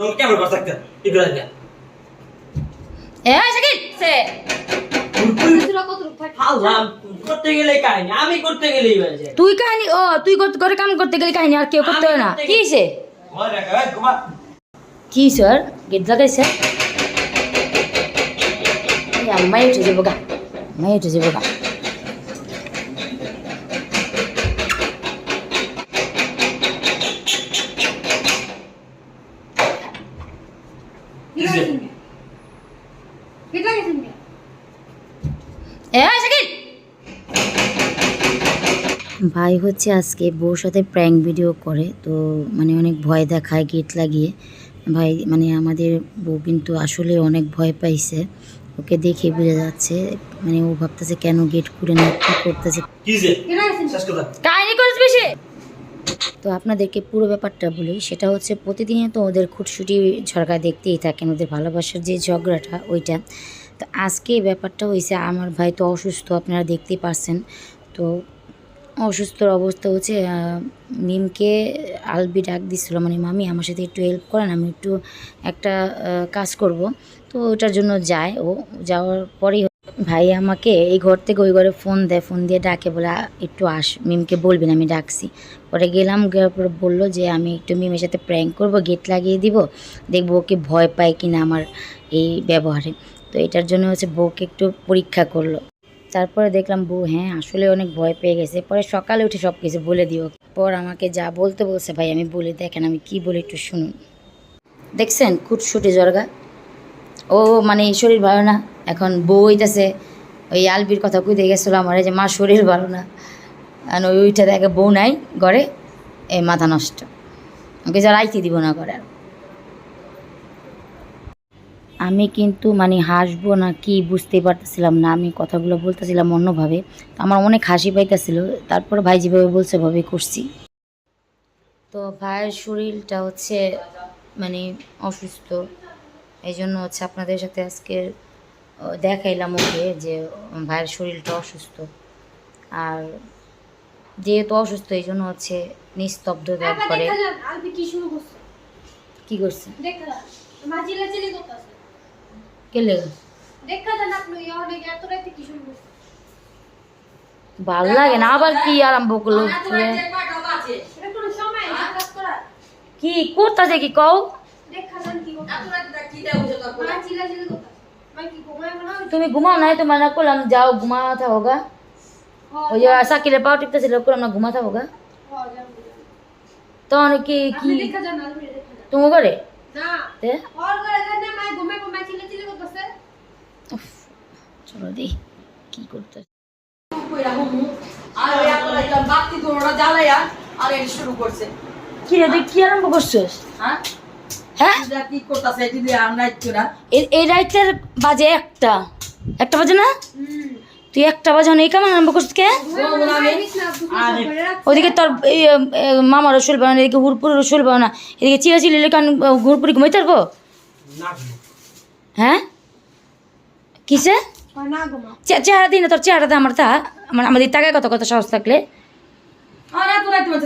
তোমাকে কেমন কথা থাকতে কি করে থাকে এ শাকিল সে আল্লাহ করতে গেলে কাহিনী আমি করতে গেলেই হয়ে যায় তুই কাহিনী ও তুই করতে করে কাম করতে গেলে কাহিনী আর কেউ করতে হয় না কি সে ঘরে রাখা, এই ঘুমা। কি স্যার গেট লাগাইছে আম্মাই উঠে যাব গা আম্মাই উঠে যাব গা শাকিল! ভাই হচ্ছে আজকে বউর সাথে প্র্যাঙ্ক ভিডিও করে তো মানে অনেক ভয় দেখায় গেট লাগিয়ে। ভাই মানে আমাদের বউ কিন্তু আসলে অনেক ভয় পাইছে। ওকে দেখে বোঝা যাচ্ছে মানে ও ভাবতেছে কেন গেট খুলে না কি করতেছে। কিসে? শেষ কাহিনী করিস বেশি। তো আপনাদেরকে পুরো ব্যাপারটা বলি, সেটা হচ্ছে প্রতিদিনই তো ওদের খুটসুটি ঝগড়া দেখতেই থাকেন, ওদের ভালোবাসার যে ঝগড়াটা ওইটা। তো আজকে ব্যাপারটা হয়েছে, আমার ভাই তো অসুস্থ, আপনারা দেখতেই পারছেন। তো অসুস্থর অবস্থা হচ্ছে মিমকে আলবি ডাক দিছিল মানে মামি আমার সাথে একটু হেল্প করেন, আমি একটু একটা কাজ করব। তো ওটার জন্য যায় ও, যাওয়ার পরেই ভাই আমাকে এই ঘর থেকে ওই ঘরে ফোন দেয় ফোন দিয়ে ডাকে, বলে, একটু আস। মিমকে বলবেন আমি ডাকছি। পরে গেলাম, গেলার পরে বলল যে, আমি একটু মিমের সাথে প্র্যাঙ্ক করব গেট লাগিয়ে দিব, দেখব ওকে ভয় পায় কিনা আমার এই ব্যবহারে। তো এটার জন্য হচ্ছে বউকে একটু পরীক্ষা করল। তারপরে দেখলাম, বউ হ্যাঁ আসলে অনেক ভয় পেয়ে গেছে। পরে সকালে উঠে সব কিছু বলে দিও। পর আমাকে যা বলতে বলছে, ভাই, আমি বলে, দেখেন, আমি কি বলি একটু শুনুন। দেখছেন, খুটসুটি জর্গা। ও মানে শরীর ভালো না। এখন বউ হইতাছে, ওই আলবির কথা কইতে গেছিল আমার যে মা শরীর ভালো না। আর ওই ওইটা দেখে বউ নাই ঘরে এই মাথা নষ্ট। ওকে যা রাইতে দিব না করে আর। আমি কিন্তু মানে হাসবো না কি বুঝতেই পারতেছিলাম না, আমি কথাগুলো বলতেছিলাম অন্যভাবে। আমার অনেক হাসি পাইতেছিল, তারপরে ভাই যেভাবে বলছে, ভাবে, করছি। তো ভাইয়ের শরীরটা হচ্ছে মানে অসুস্থ। এই জন্য হচ্ছে আপনাদের সাথে আজকে দেখাইলাম ওকে যে ভাইয়ের শরীরটা অসুস্থ। আর যেহেতু অসুস্থ এই জন্য হচ্ছে নিস্তব্ধ ত্যাগ করে। কি করছে। ভালো লাগে না আবার কি আরম্ভ করল? কি? করতেছে কি কও? তুমি ঘুমাও নাই তোমার না করলাম যাও ঘুমা থাকো গা। ওই যে সাকিলের পাও টিপতেছিল করলাম না ঘুমা থাকো গা। তখন কি কি তুমি করে তে? উফ, চলো দি কি করতে আর ওই আপনারা একটা বাতি ধরোটা জ্বালাইয়া আর এই শুরু করছে। কি রে তুই কি আরম্ভ করছিস? হ্যাঁ? হ্যাঁ? না এই এই রাইতের বাজে একটা। একটা বাজে না? তুই একটা বাজে এই কেমন আরম্ভ করছিস কে? ওদিকে তোর রসুল বানা এদিকে হুরপুর রসুল বানা এদিকে চিরা চিলি কান হুরপুরি ঘুমাই পারব? না হ্যাঁ? কিসে? চেহারা দিই না তোর চেহারা দে আমার তা। আমার আমাদের টাকায় কত কত সাহস থাকলে?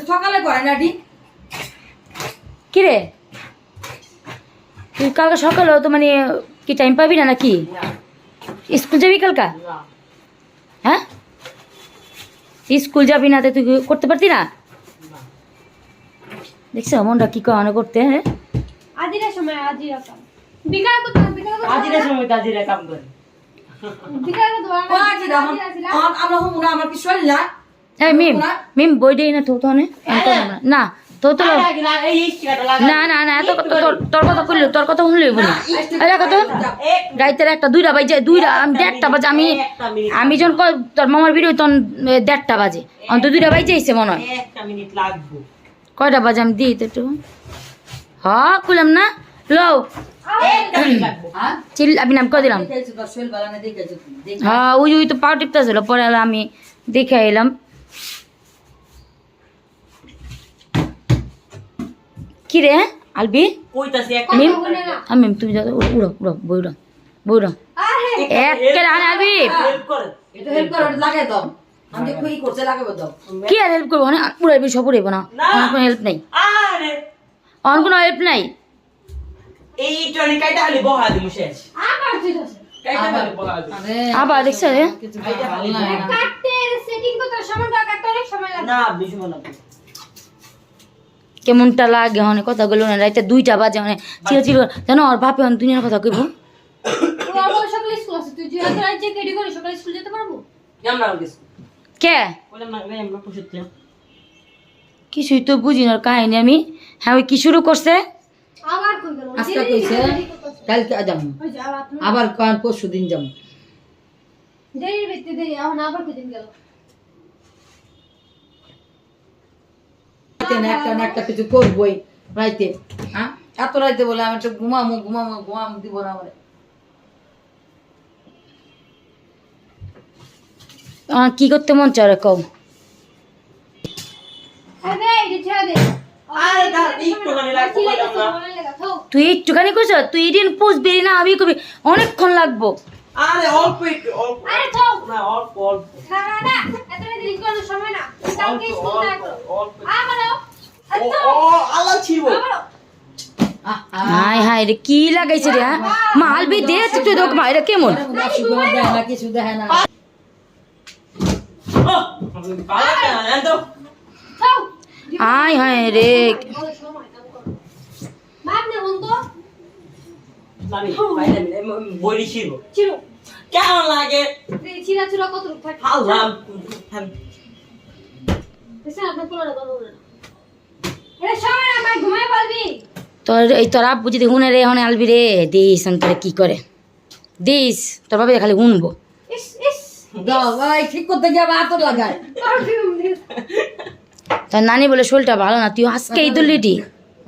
সকালে করে না এটি কি রে তুই কালকে সকালেও তো মানে কি টাইম পাবি না নাকি? স্কুল যাবি কালকা? হ্যাঁ? স্কুল যাবি না তো তুই করতে পারতি না? দেখছ মনটা কি কারণে করতে হ্যাঁ? আজিরা সময় আজিরা কাম। বিকাল করতে বিকাল আজিরা সময় আজিরা কাম করে। বিকাল আমরা হুম না আমার কি শরীর এই মিম মিম বই দেই না তো তো না তো তো না, এই ইস্টিকাটা লাগা। না না না এত কথা- তোর- তোর কথা কইলি তোর কথা শুনলি বলি দেখো তো রাইতের একটা দুইটা বাজে দুইটা আমি দেড়টা বাজে আমি আমি যখন ক- তোর মামার ভিডিও তখন দেড়টা বাজে। অন্ত দুইটা বাজে এসে মনে হয়। একটা মিনিট লাগবে। কয়টা বাজে আমি দিই তো একটু। হ খুলাম না। লও। হ্যাঁ? চিল আমি নাম দিলাম? হ্যাঁ ওই ওই তো পাও টিপতে ছিল পরে আমি দেখে এলাম কি রে? আলবি? কইতাছি মিম? তুমি যাও উড়ো উড়ো বই উড়ো বই উড়ো একে রানে আলবি! কি আর হেল্প করব না উড়াইবি সব উড়াইবো না। না। আমার কোনো হেল্প নাই। আরে! আমার কোনো হেল্প নাই। এই টনি কাইটা খালি বহা দিমু শেষ। আবার দেখছ রে? না। কাটতে সেটিং করতে সময় লাগে কাটতে অনেক সময় লাগে না বেশি মনে হয় কেমনটা লাগে অনেক কথা বলল না রাইতে দুইটা বাজে অনেক চিল চিল জানো আর বাপে অনেক দুনিয়ার কথা কইব। ও আমার সকালে স্কুল আছে তুই যে এত রাত যে রেডি স্কুল যেতে পারব? কেমন লাগে কিছু কে? কিছুই তো বুঝি না কাহিনী আমি। হ্যাঁ ওই কি শুরু করছে? আবার কই গেল? আজকে কইছে কালকে যাম আবার পরশু দিন যাম দেরির ভিত্তি দেরি এখন আবার কদিন গেল? রাইতে না একটা না একটা কিছু করবই রাইতে হ্যাঁ? এত রাইতে বলে আমি একটু ঘুমামো ঘুমামো ঘুমামো দিব না আমার। কি করতে মন চায় না। তুই একটুখানি কইছ তুই এদিন পুষবি না আমি কবি অনেকক্ষণ লাগবো। আরে অল্প একটু অল্প। আরে থাও না অল্প অল্প। না না না এত দেরি করার সময় না। কালকে স্কুল না অল্প করো অল্প ও ও আল্লাহ হাই হাই রে কি লাগাইছে রে হ্যাঁ? মালবি দে তুই তোকে ভাইরা কেমন? কিছু না থাও হাই হাই রে। বন্ধু আমি ছিল। ছিল। কেমন লাগে? ছিড়া ছিল কত রূপ থাকে? আল্লাহ আপনার কোলারে কথা এটা সময় না ঘুমায় পারবি তোর এই তোর আব্বু যদি হুনে রে হনে আলবি রে। দিস আমি তোরা কি করে? দিস তোর বাবা খালি ইস ঠিক করতে গিয়ে আবার আতর লাগায়। তোর নানি বলে শরীরটা ভালো না তুই আজকে তুললিটি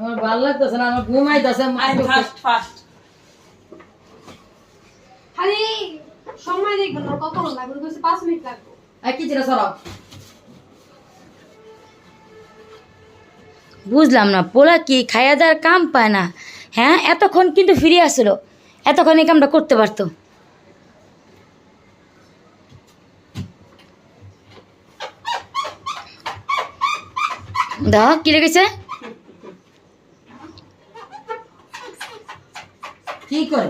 আমার ভালো লাগতেছে না আমার ঘুমাইতেছে ফাস্ট ফাস্ট। খালি সময় দেখবেন না কত লাগবে? কইছে 5 মিনিট লাগবে। কি ছিল সরব বুঝলাম না পোলা কি খাইয়া দেওয়ার কাম পায় না? হ্যাঁ এতক্ষণ কিন্তু ফিরে আসলো। এতক্ষণ এই কামটা করতে পারতো। দাও কি লেগেছে? কি করে?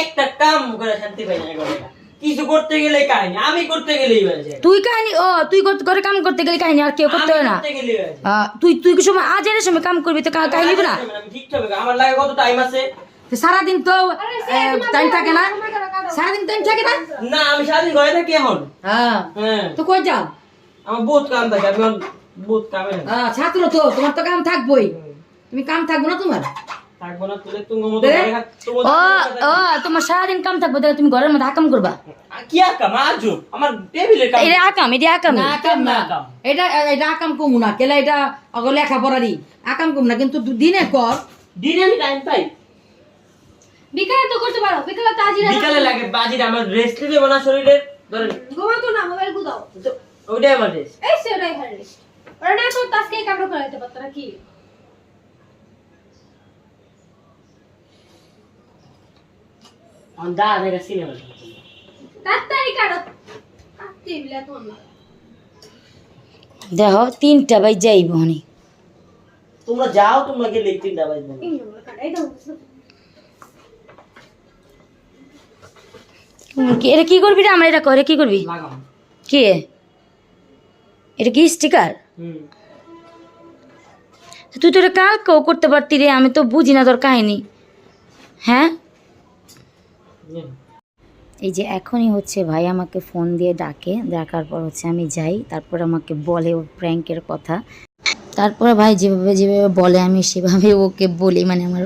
একটা কাম করে শান্তি পাই না কিছু করতে গেলে কাহিনী। আমি করতে গেলেই তুই কাহিনী ও তুই করতে করে কাম করতে গেলে কাহিনী আর কেউ করতে হয় না। তুই তুই কি সময় আজ এর সময় কাম করবি তো কাহিনী না? আমি ঠিক হবে আমার লাগে কত টাইম আছে? সারাদিন তো টাইম থাকে না। সারাদিন টাইম থাকে না? না আমি সারাদিন ঘরে থাকি এখন। হ্যাঁ। হ্যাঁ। তো কই যাও? আমার বহুত কাম থাকে। আমি ছাত্র তো তোমার তো কাম থাকবোই। তুমি কাম থাকব না তোমার? সারাদিন কাম থাকবে তুমি ঘরের মধ্যে আকাম করবা। কি আকাম আজু আমার টেবিলের কাম। এটা আকাম এটা আকামি আকাম না এটা এটা আকাম কমু না কেলা এটা অগ লেখাপড়ারই। আকাম কমু না কিন্তু দিনে কর। দিনে আমি টাইম পাই। বিকালে তো করতে পারো বিকালে তো আজই বিকালে লাগে বাজির আমার রেস্ট দেবো না শরীরের ধরেন ঘুমাতো না মোবাইল গুদাও। ওইটাই আমার রেস্ট এই সে ওটাই হারে ওরা না তো আজকে কামড় করাইতে পারতো না কি আমার দা দেখা সিনেমা তাড়াতাড়ি কাটো কাটতে বিলা তো না দেখো তিনটা বাই যাইব হনি তোমরা যাও তোমরা গেলে তিনটা তিন এটা কি- করবি রে আমার এটা করে কি করবি কি এটা কি স্টিকার তুই তো এটা কালকেও করতে পারতি রে আমি তো বুঝি না তোর কাহিনী। হ্যাঁ? এই যে এখনই হচ্ছে ভাই আমাকে ফোন দিয়ে ডাকে ডাকার পর হচ্ছে আমি যাই তারপর আমাকে বলে ওর প্র্যাঙ্কের কথা। তারপরে ভাই যেভাবে যেভাবে বলে আমি সেভাবে ওকে বলি মানে আমার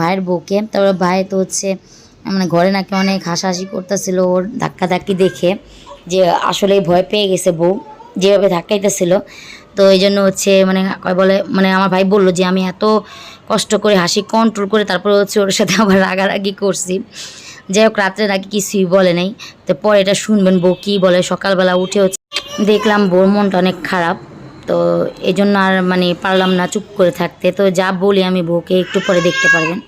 ভাইয়ের বউকে। তারপরে ভাই তো হচ্ছে মানে ঘরে নাকি অনেক হাসাহাসি করতেছিল ওর ধাক্কা ধাক্কি দেখে যে আসলে ভয় পেয়ে গেছে বউ। যেভাবে ধাক্কাইতেছিল। তো এই জন্য হচ্ছে মানে কয় বলে মানে আমার ভাই বলল যে আমি এত কষ্ট করে হাসি কন্ট্রোল করে তারপরে হচ্ছে ওর সাথে আবার রাগারাগি করছি। যাই হোক রাত্রে নাকি কিছুই বলে নাই। তো পরে এটা শুনবেন বউ কী বলে। সকালবেলা উঠে হচ্ছে দেখলাম বউর মনটা অনেক খারাপ। তো এই জন্য আর মানে পারলাম না চুপ করে থাকতে। তো যা বলি আমি বউকে একটু পরে দেখতে পারবেন।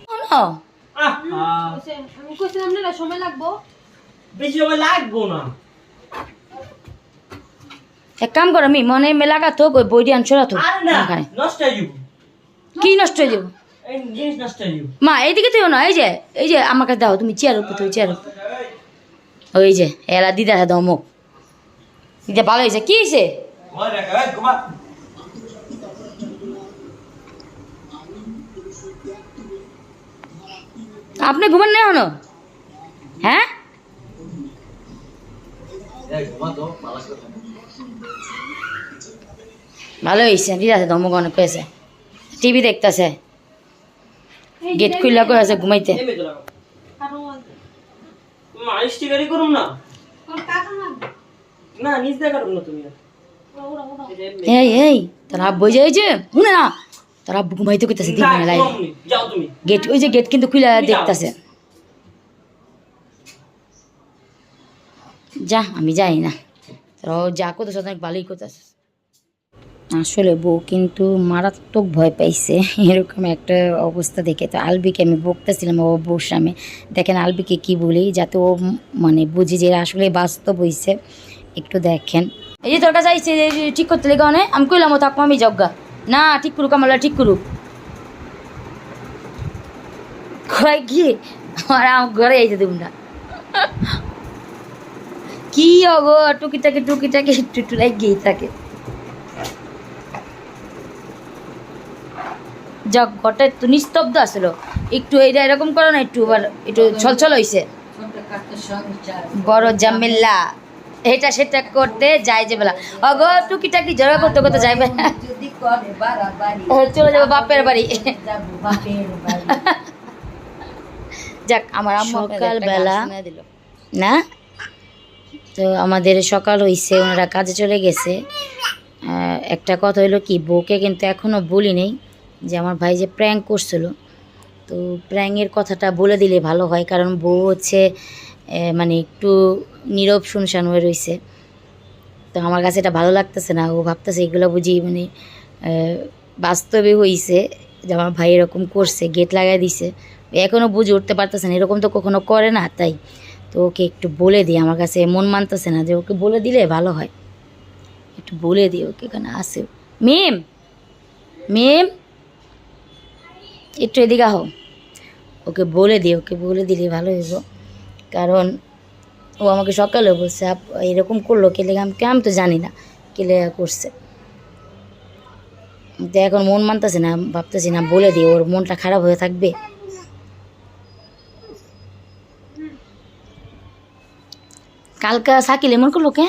সময় লাগবো। বেশি সময় লাগবো না। এক কাম করো আমি মনে মেলা তো ওই বইটি আনছো না যাব। কি নষ্ট হয়ে যাব? মা এইদিকে তুইও না এই যে এই যে আমাকে দাও তুমি চেয়ার উপর তুই চেয়ার উপর। ওই যে এলা দিদা দাও মুখ দিদা ভালো হয়েছে কি হয়েছে? আপনি ঘুমান না হনো হ্যাঁ? ভালো হয়েছে দিদা ধমক অনেক হয়েছে টিভি দেখতেছে। গেট খুললা করে আছে ঘুমাইতে। এই এই এই তার আব্বু ওই যে এই যে শুনে না। তার আব্বু ঘুমাইতে করতেছে গেট ওই যে গেট কিন্তু খুলে দেখতেছে। যা আমি যাই না। তো যা করতেছ অনেক ভালোই করতেছে আসলে বউ কিন্তু মারাত্মক ভয় পাইছে। এরকম একটা অবস্থা দেখে। তো আলবিকে আমি বকতেছিলাম, ও বউর সামনে। দেখেন আলবিকে কি বলি, যাতে ও মানে বুঝি যে আসলে বাস্তব হইছে। একটু দেখেন। এই যে তোর কাছে ঠিক করতে লেগে অনেক আমি কইলাম ও থাকব আমি যজ্ঞা না, ঠিক করুক আমার, ঠিক করুক। কি ঘরে আইতে দেব না। কি অগো, টুকিটাকি টুকিটাকি একটু একটু লাগিয়েই থাকে। যাক ঘরটা একটু নিস্তব্ধ আসলো একটু এইটা এরকম করো না একটু আবার একটু ছলছল হইছে। বড় জামিল্লা এটা সেটা করতে যাই যে বেলা। অগো টুকিটাকি জড়া করতে করতে যাইবে বাড়াবাড়ি চলে যাব বাপের বাড়ি। যাক আমার সকালবেলা না? তো আমাদের সকাল হইছে ওনারা কাজে চলে গেছে। একটা কথা হইল কি বউকে কিন্তু এখনও বলি নেই। যে আমার ভাই যে প্র্যাঙ্ক করছিল, তো প্র্যাঙ্কের কথাটা বলে দিলে ভালো হয়, কারণ বউ হচ্ছে মানে একটু নীরব শুনশান হয়ে রয়েছে তো আমার কাছে এটা ভালো লাগতেছে না, ও ভাবতেছে এগুলো বুঝি মানে বাস্তবে হইছে যে আমার ভাই এরকম করছে গেট লাগাই দিছে। এখনও বুঝে উঠতে পারতেছে না, এরকম তো কখনো করে না, তাই। তো ওকে একটু বলে দিই, আমার কাছে মন মানতেছে না যে ওকে বলে দিলে ভালো হয়। একটু বলে দিই ওকে, এখানে আসে মেম! মেম! একটু এদিকে আহো। ওকে বলে দিই, ওকে বলে দিলে ভালো হইব। কারণ ও আমাকে সকালে বলছে, আপ, এরকম করল, কে লেগে আমি আমি তো জানি না কেলে করছে। তো এখন মন মানতেছে না, ভাবতেছি না, বলে দিই, ওর মনটা খারাপ হয়ে থাকবে। কালকা সাকিল এমন করল কে?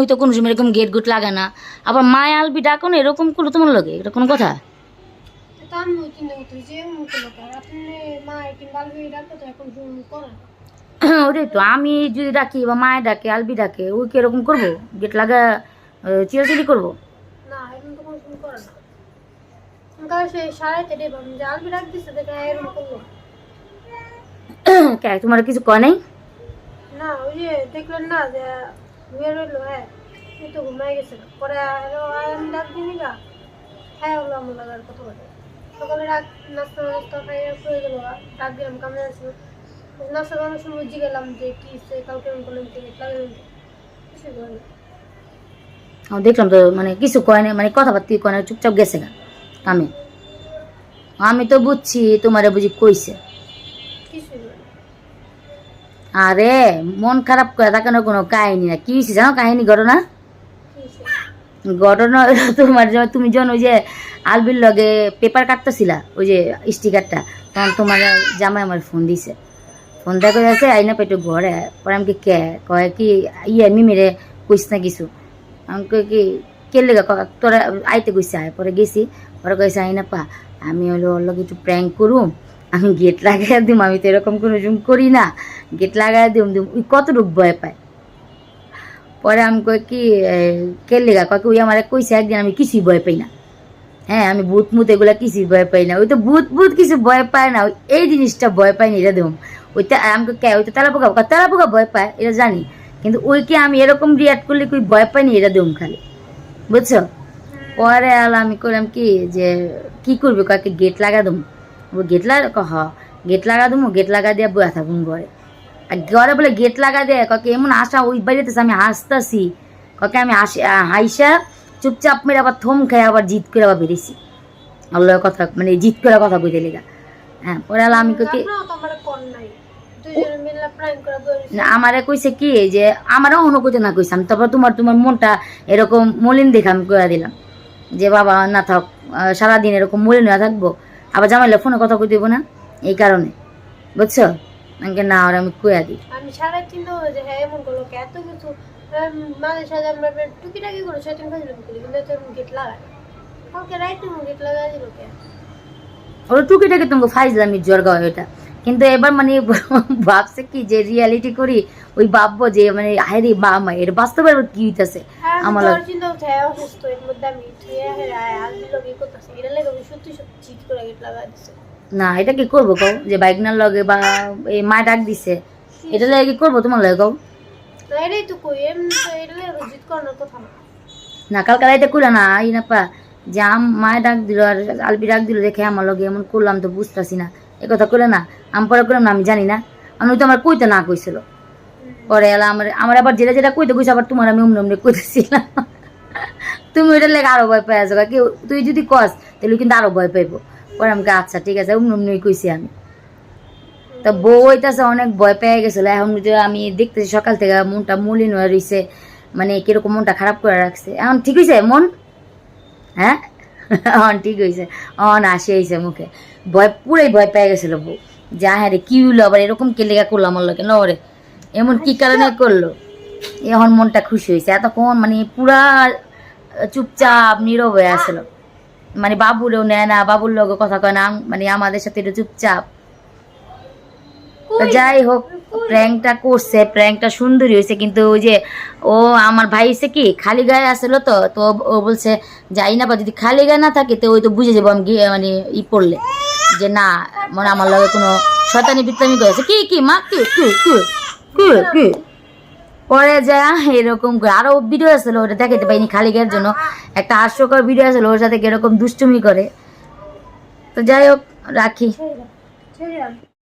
ওই তো কোনো সময় এরকম গেট গুট লাগে না। আবার মায় আলবি ডাকো না এরকম করল তোমার লগে? এটা কোনো কথা? তো আমি চিন্তা করতেছি যে মুখে লোক আর আপনি মা কিংবা আলবি ডাকতে তো আমি যদি ডাকি বা মায় ডাকে আলবি ডাকে ওই কি এরকম করব? গেট লাগা চিরাচিরি করব? তোমার কিছু কয় নাই? না ওই যে দেখলেন না যে হ্যাঁ এই তো ঘুমাই গেছে। পরে আমি ডাক না হ্যাঁ হলো আমার লাগার কথা বলে সকালে ডাক নাস্তা নাস্তা খাই গেল ডাক দিলাম, কামে নাস্তা খাওয়ানোর সময় বুঝে গেলাম যে কি সে কাউকে এমন করলাম কি লাগলাম কিছু দেখলাম তো মানে কিছু কয় না মানে কথাবার্তা কয় না চুপচাপ গেছে না কামে। আমি তো বুঝছি, তোমারে বুঝি কইছে। আরে, মন খারাপ করে তাকানোর কোনো কাহিনী না। কি হয়েছে জানো কাহিনী, ঘটনা? ঘটনা তোমার তুমি যখন ওই যে আলবির লগে পেপার কাটতেছিলা, ওই যে স্টিকারটা তখন তোমার জামাই আমার ফোন দিছে। ফোন দেখে যাচ্ছে আইনা পেটে ঘরে, পরে আমি কি, কয় কি ইয়ে মিমিরে কইস না কিছু। আমি কই কি, কে লেগে তোরা আইতে কইছে পরে গেছি। পরে কইছে, আইনা পা, আমি হলো ওর লগে একটু প্র্যাঙ্ক করুম। আমি গেট লাগাই দিম আমি তো এরকম কোনো জুম করি না। গেট লাগাই দিম দিম ওই কতটুক ভয় পায়? পরে আমি কই কি কে লেগা? কয় ওই আমার কইছে একদিন আমি কিছুই ভয় পাই না। হ্যাঁ আমি ভূত মুত এগুলা কিছুই ভয় পাই না। ওই তো ভূত ভূত কিছু ভয় পায় না। ওই এই জিনিসটা ভয় পাই না এটা দেবো ওইটা আমি কই, কে? ওই তো তেলা পোকা তেলা পোকা ভয় পায় এটা জানি। কিন্তু ওইকে আমি এরকম রিয়াক্ট করলে কই ভয় পাই না এটা দেবো খালি। বুঝছ? পরে আল আমি করলাম কি যে কি করবে? কয়েককে গেট লাগা দেবো। গেট লাগা হ গেট লাগা দেবো গেট লাগা দিয়ে বয়া থাকুন ঘরে আর ঘরে বলে গেট লাগা দেয় কাকে এমন আশা ওই বাড়িতেছে আমি হাসতাছি। কাকে আমি হাইসা চুপচাপ মেরে আবার থম খাই আবার জিত করে আবার বেরিয়েছি। আল্লাহ কথা মানে জিত করে কথা কইতে লেগা। হ্যাঁ পরে আমি তো আমার কইছে কি যে আমারও অন্য কইতে না কইছে আমি তারপর তোমার তোমার মনটা এরকম মলিন দেখে আমি করে দিলাম। যে বাবা না থাক সারাদিন এরকম মলিন হয়ে থাকব। আবার জামাইলে ফোনে কথা কই দেবো না? এই কারণে। বুঝছ? আমাকে না আর আমি কুয়া দিই। আমি সারা দিন যে হ্যাঁ এমন করল কে? এত কিছু মাঝে সাথে আমরা টুকিটাকি করে সেদিন ফাজিল করি কিন্তু তো গেট লাগাই কালকে রাইতে গেট লাগাই দিল কে? ওরা টুকিটাকি তোমাকে ফাইজলামি জ্বর গাওয়া এটা কিন্তু এবার মানে ভাবছে কি যে রিয়ালিটি করি ওই ভাববো যে মানে হায়রে বা মা এর বাস্তবে কি হইতেছে? হ্যাঁ আমার আর এটা না এটা কি করব কও? যে বাইক না লগে বা এই মা ডাক দিছে এটা লাগে কি করব তোমার লাগে কও? না। এটা কালকে রাইতে কইলা না আই না পা যে আম মায়ে ডাক দিল আর আলবি ডাক দিল দেখে আমার লগে এমন করলাম তো বুঝতাছি না। এ কথা কইলে না, আমি পরে করলাম না, আমি জানি না। আমি তো আমার কইতে না কইছিল। পরে এলা আমার আমার আবার যেটা যেটা কইতে কইছে, আবার তোমার আমি অমনি অমনি কইতেছিলাম। তুমি ওইটা লেগে আরও ভয় পাই আছো কি তুই যদি কস, তাহলে কিন্তু আরও ভয় পাইবো। পরে আমাকে আচ্ছা ঠিক আছে, অমনি অমনি কইছি আমি। তা বউ হইতাছে, অনেক ভয় পেয়ে গেছিল। এখন আমি দেখতেছি সকাল থেকে মনটা মলিন হয়ে রইছে। মানে কীরকম মনটা খারাপ করে রাখছে। এখন ঠিক হয়েছে মন? হ্যাঁ? অন ঠিক হয়েছে অন আসে হয়েছে মুখে। ভয় পুরাই ভয় পেয়ে গেছিল বউ। যা হ্যাঁ রে কি হইল আবার? এরকম কে লেগা করলাম আমার লোকে নরে এমন কি কারণে করল? এখন মনটা খুশি হয়েছে। এতক্ষণ মানে পুরা চুপচাপ নীরব হয়ে আসছিল। মানে বাবুরেও নেয় না বাবুর লোক কথা কয় না মানে আমাদের সাথে একটু চুপচাপ। যাই হোক প্র্যাঙ্কটা করছে প্র্যাঙ্কটা সুন্দরী হয়েছে কিন্তু ওই যে ও আমার ভাই এসে কি খালি গায়ে আসলো তো তো ও বলছে যাই না বা যদি খালি গায়ে না থাকে তো ওই তো বুঝে যাব আমি মানে ই পড়লে। যে না, মনে আমার লগে কোনো শয়তানি বিত্তামি করেছে কি কি, মা, কি কি কি কি কি? পরে যা এরকম করে। আরও ভিডিও আসলো ওটা দেখাতে পাইনি খালি গের জন্য। একটা হাস্যকর ভিডিও আসলো ওর সাথে এরকম দুষ্টুমি করে। তো যাই হোক, রাখি।